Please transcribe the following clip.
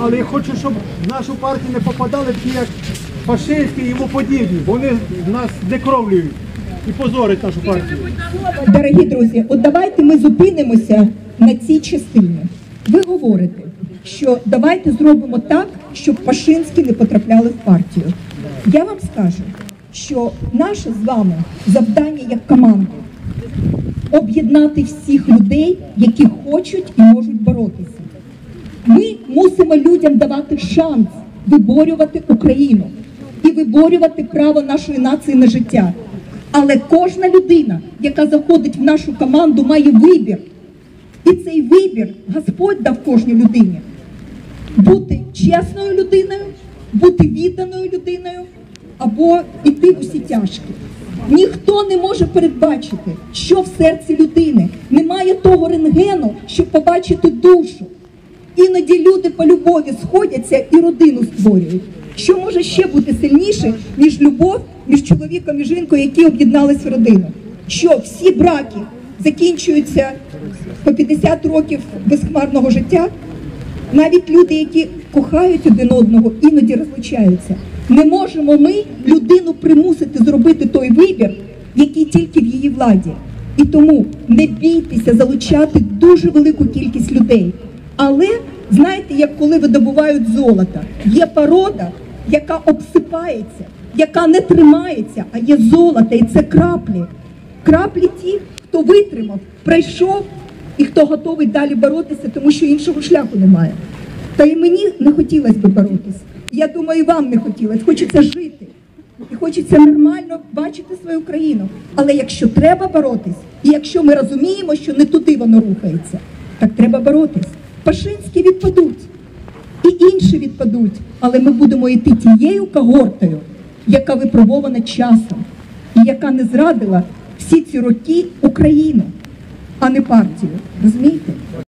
Але я хочу, щоб в нашу партію не попадали ті, як фашистські і йому подібні. Вони нас некровлюють і позорять нашу партію. Дорогі друзі, от давайте ми зупинимося на цій частині. Ви говорите, що давайте зробимо так, щоб Пашинські не потрапляли в партію. Я вам скажу, що наше з вами завдання як команди об'єднати всіх людей, які хочуть і можуть боротися. Мусимо людям давати шанс виборювати Україну і виборювати право нашої нації на життя. Але кожна людина, яка заходить в нашу команду, має вибір. І цей вибір Господь дав кожній людині. Бути чесною людиною, бути відданою людиною або йти в усі тяжкі. Ніхто не може передбачити, що в серці людини. Немає того рентгену, щоб побачити душу. Іноді люди по любові сходяться і родину створюють. Що може ще бути сильніше, ніж любов між чоловіком і жінкою, які об'єднались в родину? Що всі браки закінчуються по 50 років безхмарного життя? Навіть люди, які кохають один одного, іноді розлучаються. Не можемо ми людину примусити зробити той вибір, який тільки в її владі. І тому не бійтеся залучати дуже велику кількість людей. Але знаєте, як коли видобувають золото, є порода, яка обсипається, яка не тримається, а є золото, і це краплі. Краплі ті, хто витримав, пройшов і хто готовий далі боротися, тому що іншого шляху немає. Та і мені не хотілося би боротися. Я думаю, і вам не хотілося. Хочеться жити. І хочеться нормально бачити свою країну. Але якщо треба боротись, і якщо ми розуміємо, що не туди воно рухається, так треба боротись. Пашинські відпадуть, і інші відпадуть, але ми будемо йти тією когортою, яка випробована часом, і яка не зрадила всі ці роки Україну, а не партію. Розумієте?